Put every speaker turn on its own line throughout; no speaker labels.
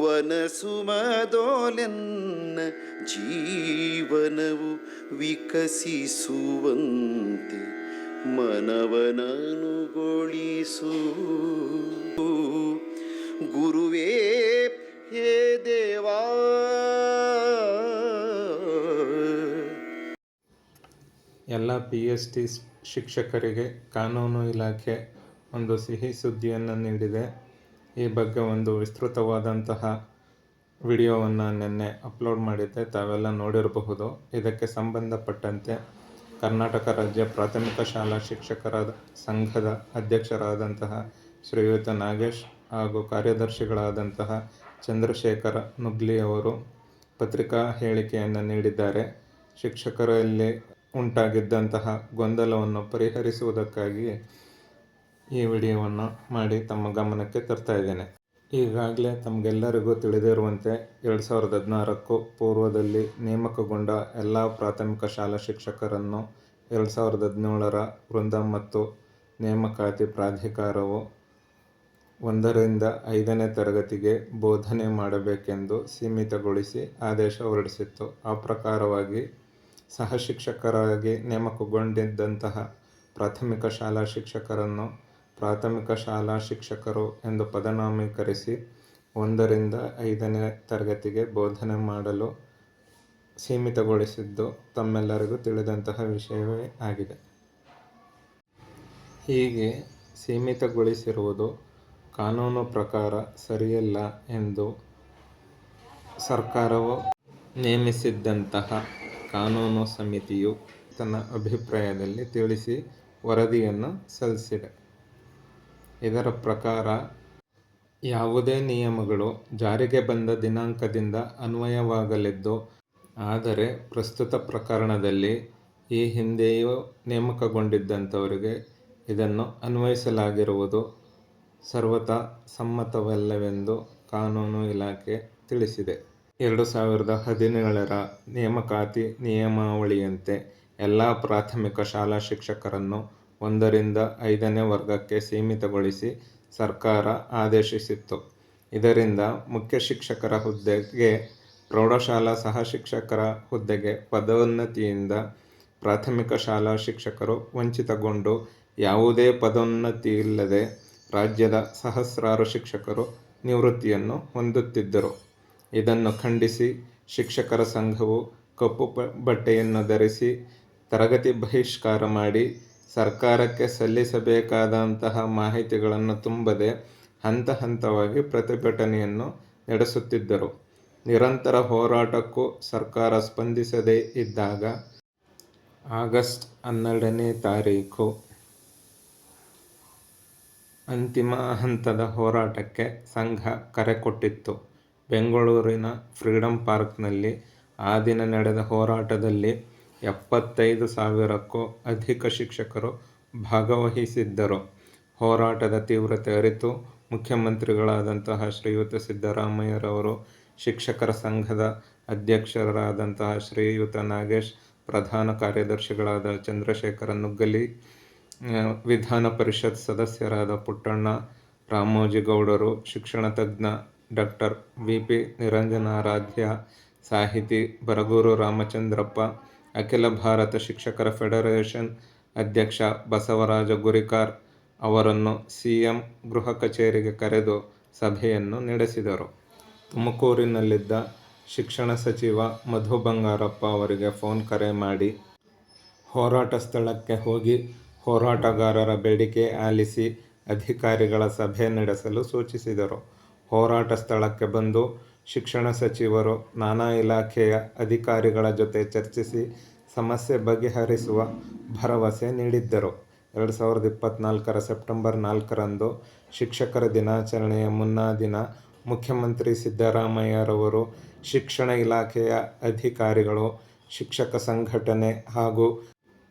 ವನಸುಮದೋಲೆನ್ನ ಜೀವನವು ವಿಕಸಿಸುವಂತೆ ಮನವನನುಗೊಳಿಸು. ಗುರುವೇ ಹೇ ದೇವಾ.
ಎಲ್ಲ ಪಿ ಎಚ್ ಡಿ ಶಿಕ್ಷಕರಿಗೆ ಕಾನೂನು ಇಲಾಖೆ ಒಂದು ಸಿಹಿ ಸುದ್ದಿಯನ್ನು ನೀಡಿದೆ. ಈ ಬಗ್ಗೆ ಒಂದು ವಿಸ್ತೃತವಾದಂತಹ ವಿಡಿಯೋವನ್ನು ನಿನ್ನೆ ಅಪ್ಲೋಡ್ ಮಾಡಿದ್ದೆ. ತಾವೆಲ್ಲ ನೋಡಿರಬಹುದು. ಇದಕ್ಕೆ ಸಂಬಂಧಪಟ್ಟಂತೆ ಕರ್ನಾಟಕ ರಾಜ್ಯ ಪ್ರಾಥಮಿಕ ಶಾಲಾ ಶಿಕ್ಷಕರ ಸಂಘದ ಅಧ್ಯಕ್ಷರಾದಂತಹ ಶ್ರೀಯುತ ನಾಗೇಶ್ ಹಾಗೂ ಕಾರ್ಯದರ್ಶಿಗಳಾದಂತಹ ಚಂದ್ರಶೇಖರ ನುಗ್ಲಿ ಅವರು ಪತ್ರಿಕಾ ಹೇಳಿಕೆಯನ್ನು ನೀಡಿದ್ದಾರೆ. ಶಿಕ್ಷಕರಲ್ಲಿ ಉಂಟಾಗಿದ್ದಂತಹ ಗೊಂದಲವನ್ನು ಪರಿಹರಿಸುವುದಕ್ಕಾಗಿ ಈ ವಿಡಿಯೋವನ್ನು ಮಾಡಿ ತಮ್ಮ ಗಮನಕ್ಕೆ ತರ್ತಾ ಇದ್ದೇನೆ. ಈಗಾಗಲೇ ತಮಗೆಲ್ಲರಿಗೂ ತಿಳಿದಿರುವಂತೆ ಎರಡು ಸಾವಿರದ ಹದಿನಾರಕ್ಕೂ ಪೂರ್ವದಲ್ಲಿ ನೇಮಕಗೊಂಡ ಎಲ್ಲ ಪ್ರಾಥಮಿಕ ಶಾಲಾ ಶಿಕ್ಷಕರನ್ನು ಎರಡು ಸಾವಿರದ ಹದಿನೇಳರ ವೃಂದ ಮತ್ತು ನೇಮಕಾತಿ ಪ್ರಾಧಿಕಾರವು ಒಂದರಿಂದ ಐದನೇ ತರಗತಿಗೆ ಬೋಧನೆ ಮಾಡಬೇಕೆಂದು ಸೀಮಿತಗೊಳಿಸಿ ಆದೇಶ ಹೊರಡಿಸಿತ್ತು. ಆ ಪ್ರಕಾರವಾಗಿ ಸಹ ಶಿಕ್ಷಕರಾಗಿ ನೇಮಕಗೊಂಡಿದ್ದಂತಹ ಪ್ರಾಥಮಿಕ ಶಾಲಾ ಶಿಕ್ಷಕರನ್ನು ಪ್ರಾಥಮಿಕ ಶಾಲಾ ಶಿಕ್ಷಕರು ಎಂದು ಪದನಾಮೀಕರಿಸಿ ಒಂದರಿಂದ ಐದನೇ ತರಗತಿಗೆ ಬೋಧನೆ ಮಾಡಲು ಸೀಮಿತಗೊಳಿಸಿದ್ದು ತಮ್ಮೆಲ್ಲರಿಗೂ ತಿಳಿದಂತಹ ವಿಷಯವೇ ಆಗಿದೆ. ಹೀಗೆ ಸೀಮಿತಗೊಳಿಸಿರುವುದು ಕಾನೂನು ಪ್ರಕಾರ ಸರಿಯಲ್ಲ ಎಂದು ಸರ್ಕಾರವು ನೇಮಿಸಿದ್ದಂತಹ ಕಾನೂನು ಸಮಿತಿಯು ತನ್ನ ಅಭಿಪ್ರಾಯದಲ್ಲಿ ತಿಳಿಸಿ ವರದಿಯನ್ನು ಸಲ್ಲಿಸಿದೆ. ಇದರ ಪ್ರಕಾರ, ಯಾವುದೇ ನಿಯಮಗಳು ಜಾರಿಗೆ ಬಂದ ದಿನಾಂಕದಿಂದ ಅನ್ವಯವಾಗಲಿದ್ದು, ಆದರೆ ಪ್ರಸ್ತುತ ಪ್ರಕರಣದಲ್ಲಿ ಈ ಹಿಂದೆಯೂ ನೇಮಕಗೊಂಡಿದ್ದಂಥವರಿಗೆ ಇದನ್ನು ಅನ್ವಯಿಸಲಾಗಿರುವುದು ಸರ್ವತಾ ಸಮ್ಮತವಲ್ಲವೆಂದು ಕಾನೂನು ಇಲಾಖೆ ತಿಳಿಸಿದೆ. ಎರಡು ಸಾವಿರದ ಹದಿನೇಳರ ನೇಮಕಾತಿ ನಿಯಮಾವಳಿಯಂತೆ ಎಲ್ಲ ಪ್ರಾಥಮಿಕ ಶಾಲಾ ಶಿಕ್ಷಕರನ್ನು ಒಂದರಿಂದ ಐದನೇ ವರ್ಗಕ್ಕೆ ಸೀಮಿತಗೊಳಿಸಿ ಸರ್ಕಾರ ಆದೇಶಿಸಿತ್ತು. ಇದರಿಂದ ಮುಖ್ಯ ಶಿಕ್ಷಕರ ಹುದ್ದೆಗೆ, ಪ್ರೌಢಶಾಲಾ ಸಹ ಶಿಕ್ಷಕರ ಹುದ್ದೆಗೆ ಪದೋನ್ನತಿಯಿಂದ ಪ್ರಾಥಮಿಕ ಶಾಲಾ ಶಿಕ್ಷಕರು ವಂಚಿತಗೊಂಡು ಯಾವುದೇ ಪದೋನ್ನತಿ ಇಲ್ಲದೆ ರಾಜ್ಯದ ಸಹಸ್ರಾರು ಶಿಕ್ಷಕರು ನಿವೃತ್ತಿಯನ್ನು ಹೊಂದುತ್ತಿದ್ದರು. ಇದನ್ನು ಖಂಡಿಸಿ ಶಿಕ್ಷಕರ ಸಂಘವು ಕಪ್ಪು ಬಟ್ಟೆಯನ್ನು ಧರಿಸಿ ತರಗತಿ ಬಹಿಷ್ಕಾರ ಮಾಡಿ ಸರ್ಕಾರಕ್ಕೆ ಸಲ್ಲಿಸಬೇಕಾದಂತಹ ಮಾಹಿತಿಗಳನ್ನು ತುಂಬದೆ ಹಂತ ಹಂತವಾಗಿ ಪ್ರತಿಭಟನೆಯನ್ನು ನಡೆಸುತ್ತಿದ್ದರು. ನಿರಂತರ ಹೋರಾಟಕ್ಕೂ ಸರ್ಕಾರ ಸ್ಪಂದಿಸದೇ ಇದ್ದಾಗ ಆಗಸ್ಟ್ ಹನ್ನೆರಡನೇ ತಾರೀಕು ಅಂತಿಮ ಹಂತದ ಹೋರಾಟಕ್ಕೆ ಸಂಘ ಕರೆ ಕೊಟ್ಟಿತ್ತು. ಬೆಂಗಳೂರಿನ ಫ್ರೀಡಂ ಪಾರ್ಕ್ನಲ್ಲಿ ಆ ದಿನ ನಡೆದ ಹೋರಾಟದಲ್ಲಿ ಎಪ್ಪತ್ತೈದು ಸಾವಿರಕ್ಕೂ ಅಧಿಕ ಶಿಕ್ಷಕರು ಭಾಗವಹಿಸಿದ್ದರು. ಹೋರಾಟದ ತೀವ್ರತೆ ಅರಿತು ಮುಖ್ಯಮಂತ್ರಿಗಳಾದಂತಹ ಶ್ರೀಯುತ ಸಿದ್ದರಾಮಯ್ಯರವರು, ಶಿಕ್ಷಕರ ಸಂಘದ ಅಧ್ಯಕ್ಷರಾದಂತಹ ಶ್ರೀಯುತ ನಾಗೇಶ್, ಪ್ರಧಾನ ಕಾರ್ಯದರ್ಶಿಗಳಾದ ಚಂದ್ರಶೇಖರ ನುಗ್ಗಲಿ ವಿಧಾನ ಪರಿಷತ್ ಸದಸ್ಯರಾದ ಪುಟ್ಟಣ್ಣ ರಾಮೋಜಿಗೌಡರು ಶಿಕ್ಷಣ ತಜ್ಞ ಡಾಕ್ಟರ್ ವಿ ಪಿ ನಿರಂಜನಾರಾಧ್ಯ, ಸಾಹಿತಿ ಬರಗೂರು ರಾಮಚಂದ್ರಪ್ಪ ಅಖಿಲ ಭಾರತ ಶಿಕ್ಷಕರ ಫೆಡರೇಷನ್ ಅಧ್ಯಕ್ಷ ಬಸವರಾಜ ಗುರಿಕಾರ್ ಅವರನ್ನು ಸಿಎಂ ಗೃಹ ಕಚೇರಿಗೆ ಕರೆದು ಸಭೆಯನ್ನು ನಡೆಸಿದರು. ತುಮಕೂರಿನಲ್ಲಿದ್ದ ಶಿಕ್ಷಣ ಸಚಿವ ಮಧು ಬಂಗಾರಪ್ಪ ಅವರಿಗೆ ಫೋನ್ ಕರೆ ಮಾಡಿ ಹೋರಾಟ ಸ್ಥಳಕ್ಕೆ ಹೋಗಿ ಹೋರಾಟಗಾರರ ಬೇಡಿಕೆ ಆಲಿಸಿ ಅಧಿಕಾರಿಗಳ ಸಭೆ ನಡೆಸಲು ಸೂಚಿಸಿದರು. ಹೋರಾಟ ಸ್ಥಳಕ್ಕೆ ಬಂದು ಶಿಕ್ಷಣ ಸಚಿವರು ನಾನಾ ಇಲಾಖೆಯ ಅಧಿಕಾರಿಗಳ ಜೊತೆ ಚರ್ಚಿಸಿ ಸಮಸ್ಯೆ ಬಗೆಹರಿಸುವ ಭರವಸೆ ನೀಡಿದ್ದರು. ಎರಡು ಸಾವಿರದ ಇಪ್ಪತ್ತ್ನಾಲ್ಕರ ಸೆಪ್ಟೆಂಬರ್ ನಾಲ್ಕರಂದು ಶಿಕ್ಷಕರ ದಿನಾಚರಣೆಯ ಮುನ್ನಾ ದಿನ ಮುಖ್ಯಮಂತ್ರಿ ಸಿದ್ದರಾಮಯ್ಯರವರು ಶಿಕ್ಷಣ ಇಲಾಖೆಯ ಅಧಿಕಾರಿಗಳು, ಶಿಕ್ಷಕ ಸಂಘಟನೆ ಹಾಗೂ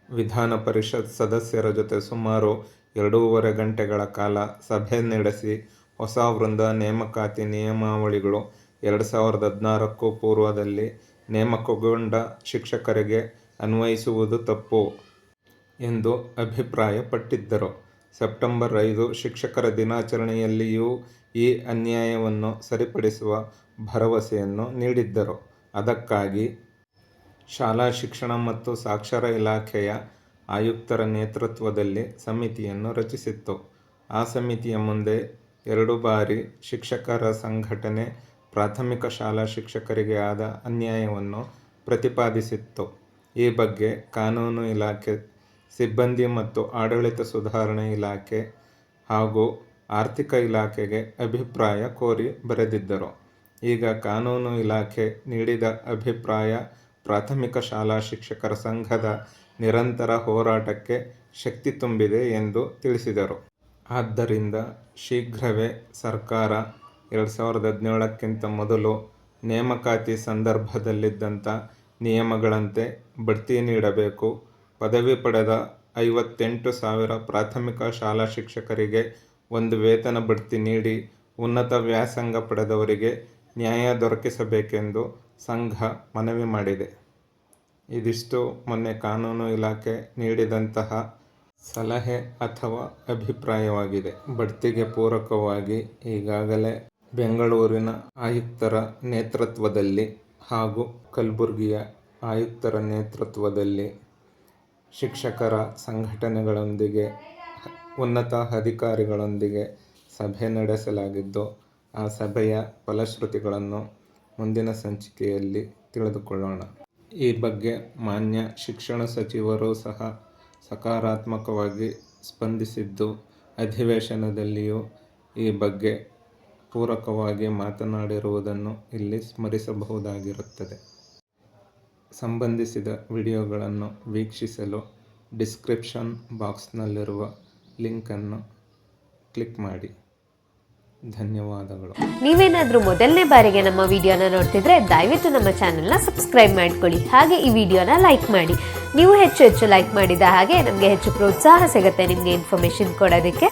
ವಿಧಾನ ಪರಿಷತ್ ಸದಸ್ಯರ ಜೊತೆ ಸುಮಾರು ಎರಡೂವರೆ ಗಂಟೆಗಳ ಕಾಲ ಸಭೆ ನಡೆಸಿ ಹೊಸ ವೃಂದ ನೇಮಕಾತಿ ನಿಯಮಾವಳಿಗಳು ಎರಡು ಸಾವಿರದ ಹದಿನಾರಕ್ಕೂ ಪೂರ್ವದಲ್ಲಿ ನೇಮಕಗೊಂಡ ಶಿಕ್ಷಕರಿಗೆ ಅನ್ವಯಿಸುವುದು ತಪ್ಪು ಎಂದು ಅಭಿಪ್ರಾಯಪಟ್ಟಿದ್ದರು. ಸೆಪ್ಟೆಂಬರ್ ಐದು ಶಿಕ್ಷಕರ ದಿನಾಚರಣೆಯಲ್ಲಿಯೂ ಈ ಅನ್ಯಾಯವನ್ನು ಸರಿಪಡಿಸುವ ಭರವಸೆಯನ್ನು ನೀಡಿದ್ದರು. ಅದಕ್ಕಾಗಿ ಶಾಲಾ ಶಿಕ್ಷಣ ಮತ್ತು ಸಾಕ್ಷರ ಇಲಾಖೆಯ ಆಯುಕ್ತರ ನೇತೃತ್ವದಲ್ಲಿ ಸಮಿತಿಯನ್ನು ರಚಿಸಿತ್ತು. ಆ ಸಮಿತಿಯ ಮುಂದೆ ಎರಡು ಬಾರಿ ಶಿಕ್ಷಕರ ಸಂಘಟನೆ ಪ್ರಾಥಮಿಕ ಶಾಲಾ ಶಿಕ್ಷಕರಿಗೆ ಆದ ಅನ್ಯಾಯವನ್ನು ಪ್ರತಿಪಾದಿಸಿತ್ತು. ಈ ಬಗ್ಗೆ ಕಾನೂನು ಇಲಾಖೆ, ಸಿಬ್ಬಂದಿ ಮತ್ತು ಆಡಳಿತ ಸುಧಾರಣೆ ಇಲಾಖೆ ಹಾಗೂ ಆರ್ಥಿಕ ಇಲಾಖೆಗೆ ಅಭಿಪ್ರಾಯ ಕೋರಿ ಬರೆದಿದ್ದರು. ಈಗ ಕಾನೂನು ಇಲಾಖೆ ನೀಡಿದ ಅಭಿಪ್ರಾಯ ಪ್ರಾಥಮಿಕ ಶಾಲಾ ಶಿಕ್ಷಕರ ಸಂಘದ ನಿರಂತರ ಹೋರಾಟಕ್ಕೆ ಶಕ್ತಿ ತುಂಬಿದೆ ಎಂದು ತಿಳಿಸಿದರು. ಆದ್ದರಿಂದ ಶೀಘ್ರವೇ ಸರ್ಕಾರ ಎರಡು ಸಾವಿರದ ಹದಿನೇಳಕ್ಕಿಂತ ಮೊದಲು ನೇಮಕಾತಿ ಸಂದರ್ಭದಲ್ಲಿದ್ದಂಥ ನಿಯಮಗಳಂತೆ ಬಡ್ತಿ ನೀಡಬೇಕು. ಪದವಿ ಪಡೆದ ಐವತ್ತೆಂಟು ಸಾವಿರ ಪ್ರಾಥಮಿಕ ಶಾಲಾ ಶಿಕ್ಷಕರಿಗೆ ಒಂದು ವೇತನ ಬಡ್ತಿ ನೀಡಿ ಉನ್ನತ ವ್ಯಾಸಂಗ ಪಡೆದವರಿಗೆ ನ್ಯಾಯ ದೊರಕಿಸಬೇಕೆಂದು ಸಂಘ ಮನವಿ ಮಾಡಿದೆ. ಇದಿಷ್ಟು ಮೊನ್ನೆ ಕಾನೂನು ಇಲಾಖೆ ನೀಡಿದಂತಹ ಸಲಹೆ ಅಥವಾ ಅಭಿಪ್ರಾಯವಾಗಿದೆ. ಬಡ್ತಿಗೆ ಪೂರಕವಾಗಿ ಈಗಾಗಲೇ ಬೆಂಗಳೂರಿನ ಆಯುಕ್ತರ ನೇತೃತ್ವದಲ್ಲಿ ಹಾಗೂ ಕಲಬುರಗಿಯ ಆಯುಕ್ತರ ನೇತೃತ್ವದಲ್ಲಿ ಶಿಕ್ಷಕರ ಸಂಘಟನೆಗಳೊಂದಿಗೆ ಉನ್ನತ ಅಧಿಕಾರಿಗಳೊಂದಿಗೆ ಸಭೆ ನಡೆಸಲಾಗಿದ್ದು, ಆ ಸಭೆಯ ಫಲಶ್ರುತಿಗಳನ್ನು ಮುಂದಿನ ಸಂಚಿಕೆಯಲ್ಲಿ ತಿಳಿದುಕೊಳ್ಳೋಣ. ಈ ಬಗ್ಗೆ ಮಾನ್ಯ ಶಿಕ್ಷಣ ಸಚಿವರು ಸಹ ಸಕಾರಾತ್ಮಕವಾಗಿ ಸ್ಪಂದಿಸಿದ್ದು, ಅಧಿವೇಶನದಲ್ಲಿಯೂ ಈ ಬಗ್ಗೆ ಪೂರಕವಾಗಿ ಮಾತನಾಡಿರುವುದನ್ನು ಇಲ್ಲಿ ಸ್ಮರಿಸಬಹುದಾಗಿರುತ್ತದೆ. ಸಂಬಂಧಿಸಿದ ವಿಡಿಯೋಗಳನ್ನು ವೀಕ್ಷಿಸಲು ಡಿಸ್ಕ್ರಿಪ್ಷನ್ ಬಾಕ್ಸ್ನಲ್ಲಿರುವ ಲಿಂಕನ್ನು ಕ್ಲಿಕ್ ಮಾಡಿ. ಧನ್ಯವಾದಗಳು.
ನೀವೇನಾದರೂ ಮೊದಲನೇ ಬಾರಿಗೆ ನಮ್ಮ ವಿಡಿಯೋನ ನೋಡ್ತಿದ್ರೆ ದಯವಿಟ್ಟು ನಮ್ಮ ಚಾನೆಲ್ನ ಸಬ್ಸ್ಕ್ರೈಬ್ ಮಾಡ್ಕೊಳ್ಳಿ. ಹಾಗೆ ಈ ವಿಡಿಯೋನ ಲೈಕ್ ಮಾಡಿ. ನೀವು ಹೆಚ್ಚು ಹೆಚ್ಚು ಲೈಕ್ ಮಾಡಿದ ಹಾಗೆ ನಮಗೆ ಹೆಚ್ಚು ಪ್ರೋತ್ಸಾಹ ಸಿಗುತ್ತೆ ನಿಮಗೆ ಇನ್ಫಾರ್ಮೇಷನ್ ಕೊಡೋದಕ್ಕೆ.